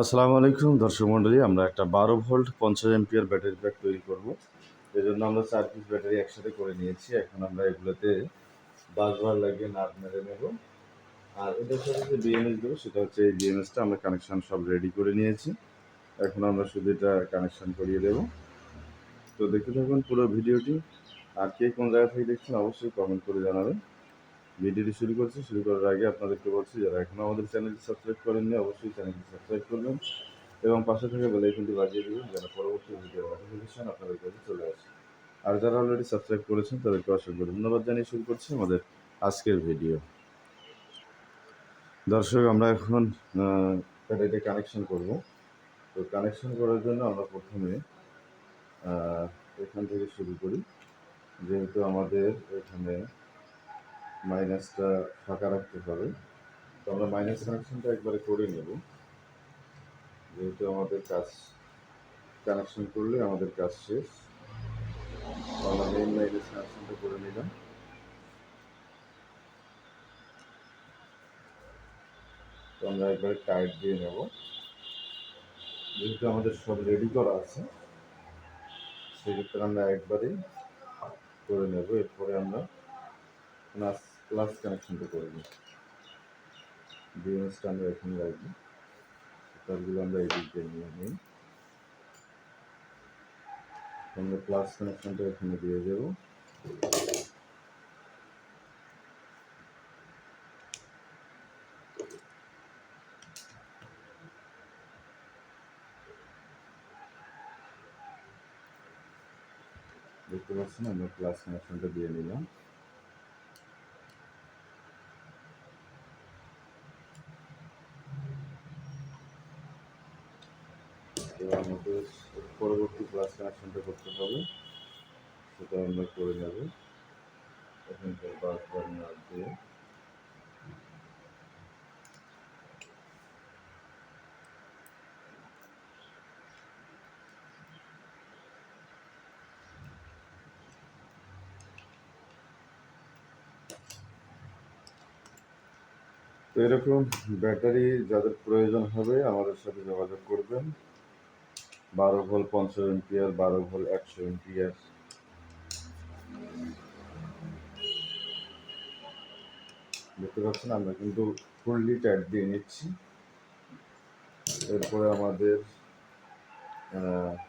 আসসালামু আলাইকুম, দর্শক মণ্ডলী। আমরা একটা বারো ভোল্ট পঞ্চাশ এমপিয়ার ব্যাটারি প্যাক তৈরি করব। এই জন্য আমরা চার পিস ব্যাটারি একসাথে করে নিয়েছি। এখন আমরা এগুলোতে বাস বাসবার লাগিয়ে নাট মেরে নেব। আর এটার সাথে যে বিএমএস দেবো, সেটা হচ্ছে এই বিএমএসটা আমরা কানেকশান সব রেডি করে নিয়েছি। এখন আমরা শুধু এটা কানেকশান করিয়ে দেব। তো দেখতে থাকুন পুরো ভিডিওটি। আর কে কোন জায়গা থেকে দেখছেন, অবশ্যই কমেন্ট করে জানাবেন। ভিডিওটি শুরু করছি, শুরু করার আগে আপনাদেরকে বলছি, যারা এখনও আমাদের চ্যানেলটি সাবস্ক্রাইব করেননি, অবশ্যই চ্যানেলটি সাবস্ক্রাইব করবেন এবং পাশে থেকে বেল আইকনটি বাজিয়ে দেবেন যেন পরবর্তী ভিডিও নোটিফিকেশন আপনাদের কাছে চলে আসে। আর যারা অলরেডি সাবস্ক্রাইব করেছেন, তাদেরকে অসংখ্য ধন্যবাদ জানিয়ে শুরু করছি আমাদের আজকের ভিডিও। দর্শক, আমরা এখন ব্যাটারিতে কানেকশন করব। তো কানেকশন করার জন্য আমরা প্রথমে এখান থেকে শুরু করি। যেহেতু আমাদের এখানে মাইনাসটা ফাঁকা রাখতে হবে। তো আমরা মাইনাস কানেকশনটা একবারে করে নেব। যেহেতু আমাদের কাজ কানেকশন করলে আমাদের কাজ শেষ। আমরা মেইন মাইনাস কানেকশনটা করে নিলাম। তো আমরা একবারে টাইট দিয়ে নেব। যেহেতু আমাদের সব রেডি করা আছে, সেক্ষেত্রে আমরা একবারেই করে নেব। এরপরে আমরা প্লাস প্লাস কানেকশনটা করে নিই। বিএমএসটা আমরা এখানে রাখব। তারগুলো আমরা এই দিক দিয়ে নিয়ে নিই। আমরা প্লাস কানেকশনটা এখানে দিয়ে দেবো। দেখতে পাচ্ছেন, আমরা প্লাস কানেকশনটা দিয়ে নিলাম। এবার আমাদের পরবর্তী ক্লাস কানেকশনটা করতে হবে। সেটা আমরা করে নেব। এখানকার বাসবার নাট দিয়ে তো এরকম ব্যাটারি যাদের প্রয়োজন হবে আমাদের সাথে যোগাযোগ করবেন। বারো ভোল পঞ্চাশ এমপিয়ার বারো ভোল একশো এমপিয়ার দেখতে পাচ্ছেন, আমরা কিন্তু ফুললি টাইট দিয়ে নিচ্ছি। এরপরে আমাদের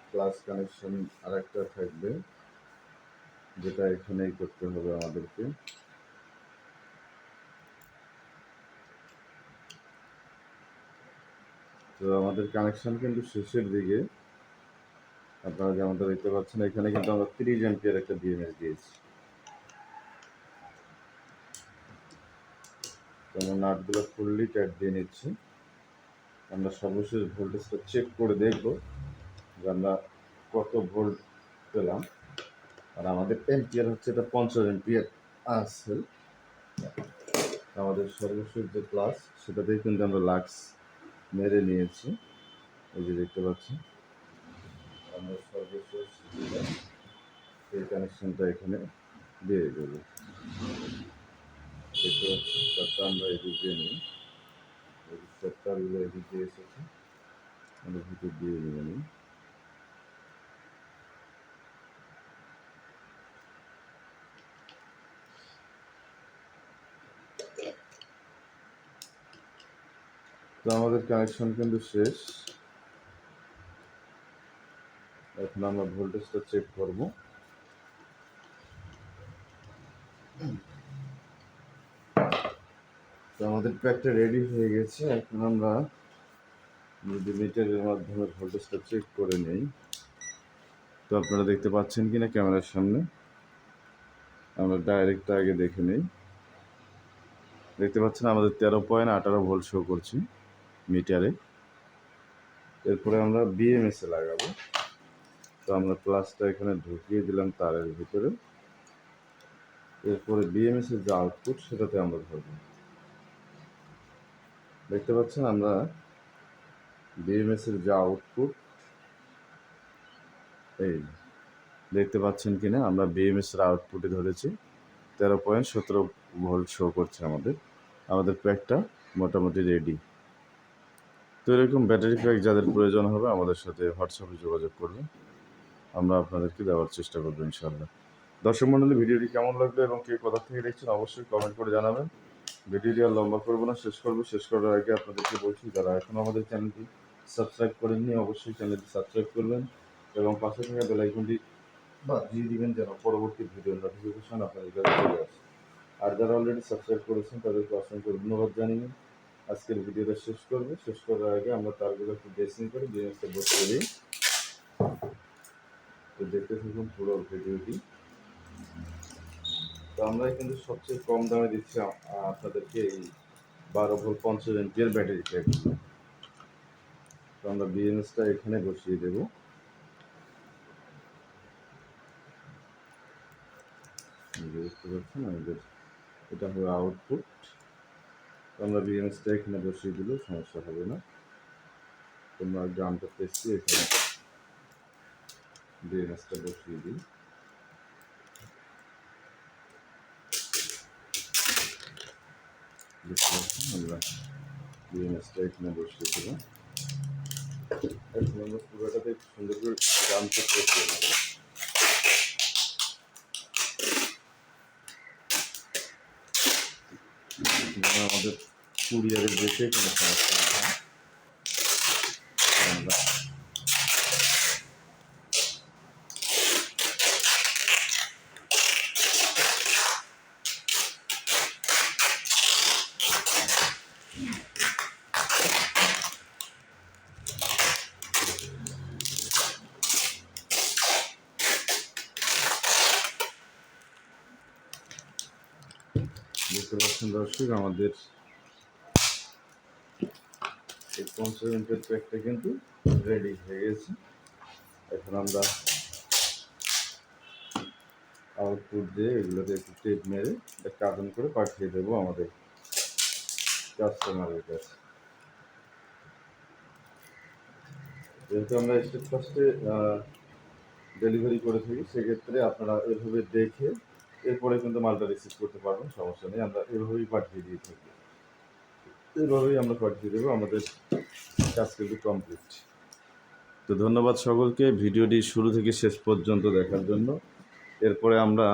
ক্লাস কানেকশন আরেকটা থাকবে, যেটা এখানেই করতে হবে আমাদেরকে। তো আমাদের কানেকশন কিন্তু শেষের দিকে। আপনারা যেমনটা দেখতে পাচ্ছেন, এখানে কিন্তু আমরা তিরিশ এমপিয়ার একটা বিএমএস দিয়েছি। আমরা নাটগুলো ফুললি টাইট দিয়ে নিচ্ছি। আমরা সর্বশেষ ভোল্টেজটা চেক করে দেখব যে আমরা কত ভোল্ট পেলাম। আর আমাদের এমপিয়ার হচ্ছে এটা পঞ্চাশ এমপিয়ার আছে। আমাদের সর্বশেষ যে ক্লাস সেটাতেই কিন্তু আমরা লাক্স মেরে নিয়েছি। এই যে দেখতে পাচ্ছি আমরা সর্বশেষ এই কানেকশনটা এখানে দিয়ে দেবো। তারটা আমরা এদিক দিয়ে নিই। সেক্টরগুলো এদিক দিয়ে এসেছে। আমরা ভিতর দিয়ে নিয়ে নিই। তো আমাদের কানেকশন কিন্তু শেষ। এখন আমরা ভোল্টেজটা চেক করব। তো আমাদের প্যাকটা রেডি হয়ে গেছে। এখন আমরা যদি মিটারের মাধ্যমে ভোল্টেজটা চেক করে নেই, তো আপনারা দেখতে পাচ্ছেন কিনা ক্যামেরার সামনে। আমরা ডাইরেক্ট আগে দেখে নেই। দেখতে পাচ্ছেন আমাদের তেরো পয়েন্ট আঠারো ভোল্ট শো করছি মিটারে। এরপরে আমরা বিএমএস লাগাবো। তো আমরা প্লাসটা এখানে ঢুকিয়ে দিলাম তারের ভিতরে। এরপরে বিএমএস এর যে আউটপুট সেটাতে আমরা ধরবো। দেখতে পাচ্ছেন আমরা বিএমএস এর যে আউটপুট এই দেখতে পাচ্ছেন কিনা? আমরা বিএমএস এর আউটপুটে ধরেছি। তেরো পয়েন্ট সতেরো ভোল্ট শো করছে আমাদের। আমাদের প্যাকটা মোটামুটি রেডি তো এরকম ব্যাটারি প্যাক যাদের প্রয়োজন হবে, আমাদের সাথে হোয়াটসঅ্যাপে যোগাযোগ করবেন। আমরা আপনাদেরকে দেওয়ার চেষ্টা করব ইনশাল্লাহ দর্শক মণ্ডলী ভিডিওটি কেমন লাগল এবং কে কোথা থেকে দেখছেন অবশ্যই কমেন্ট করে জানাবেন। ভিডিওটি আর লম্বা করব না, শেষ করব। শেষ করার আগে আপনাদেরকে বলছি, যারা এখনও আমাদের চ্যানেলটি সাবস্ক্রাইব করেননি, অবশ্যই চ্যানেলটি সাবস্ক্রাইব করবেন এবং পাশে থাকা বেলাইকনটি বাজিয়ে দিবেন যেন পরবর্তী ভিডিওর নোটিফিকেশন আপনাদের কাছে চলে আসে। আর যারা অলরেডি সাবস্ক্রাইব করেছেন, তাদেরকে অসংখ্য ধন্যবাদ জানিয়ে আজকের ভিডিওটা শেষ করব। শেষ করার আগে আমরা তারগুলো একটু ড্রেসিং করে বিজনেসটা বসিয়ে দিই। তো দেখতে থাকুন পুরো ভিডিওটি। তো আমরা কিন্তু সবচেয়ে কম দামে দিচ্ছি আপনাদেরকে এই বারো ভোল্ট পঞ্চাশ এমপিয়ার ব্যাটারি প্যাকগুলো তো আমরা বিএনএসটা এখানে বসিয়ে দেবো। দেখতে পাচ্ছেন আমাদের এটা হবে আউটপুট আমরা বিএনএসটা এখানে বসিয়ে দিলেও সমস্যা হবে না। তোমরা গ্রামটা পেয়েছি এখানে দিই। এখানে বসিয়ে এখন আমরা সুন্দর করে আমাদের কুরিয়ারের দেশে কোনো সমস্যা না হয় আমরা বুঝতে পারছেন দর্শক, আমাদের এই প্যাকটা কিন্তু রেডি হয়ে গেছে। এখন আমরা আউটপুট দিয়ে এগুলোকে একটু টেপ মেরে কার্টন করে পাঠিয়ে দেবো আমাদের কাস্টমারের কাছে। যেহেতু আমরা স্টেট ফার্স্টে ডেলিভারি করে থাকি, সেক্ষেত্রে আপনারা এভাবে দেখে এরপরে কিন্তু মালটা রিসিভ করতে পারবেন, সমস্যা নেই, আমরা এভাবেই পাঠিয়ে দিয়ে থাকি। এভাবেই আমরা পাঠিয়ে দেবো, আমাদের কাজ কিন্তু কমপ্লিট তো ধন্যবাদ সকলকে, ভিডিওটি শুরু থেকে শেষ পর্যন্ত দেখার জন্য। এরপরে আমরা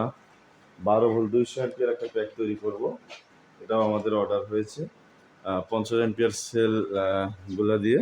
বারো ভোল্ট দুইশো অ্যাম্পিয়ার একটা প্যাক তৈরি করব, এটাও আমাদের অর্ডার হয়েছে। পঞ্চাশ অ্যাম্পিয়ার সেলগুলা দিয়ে।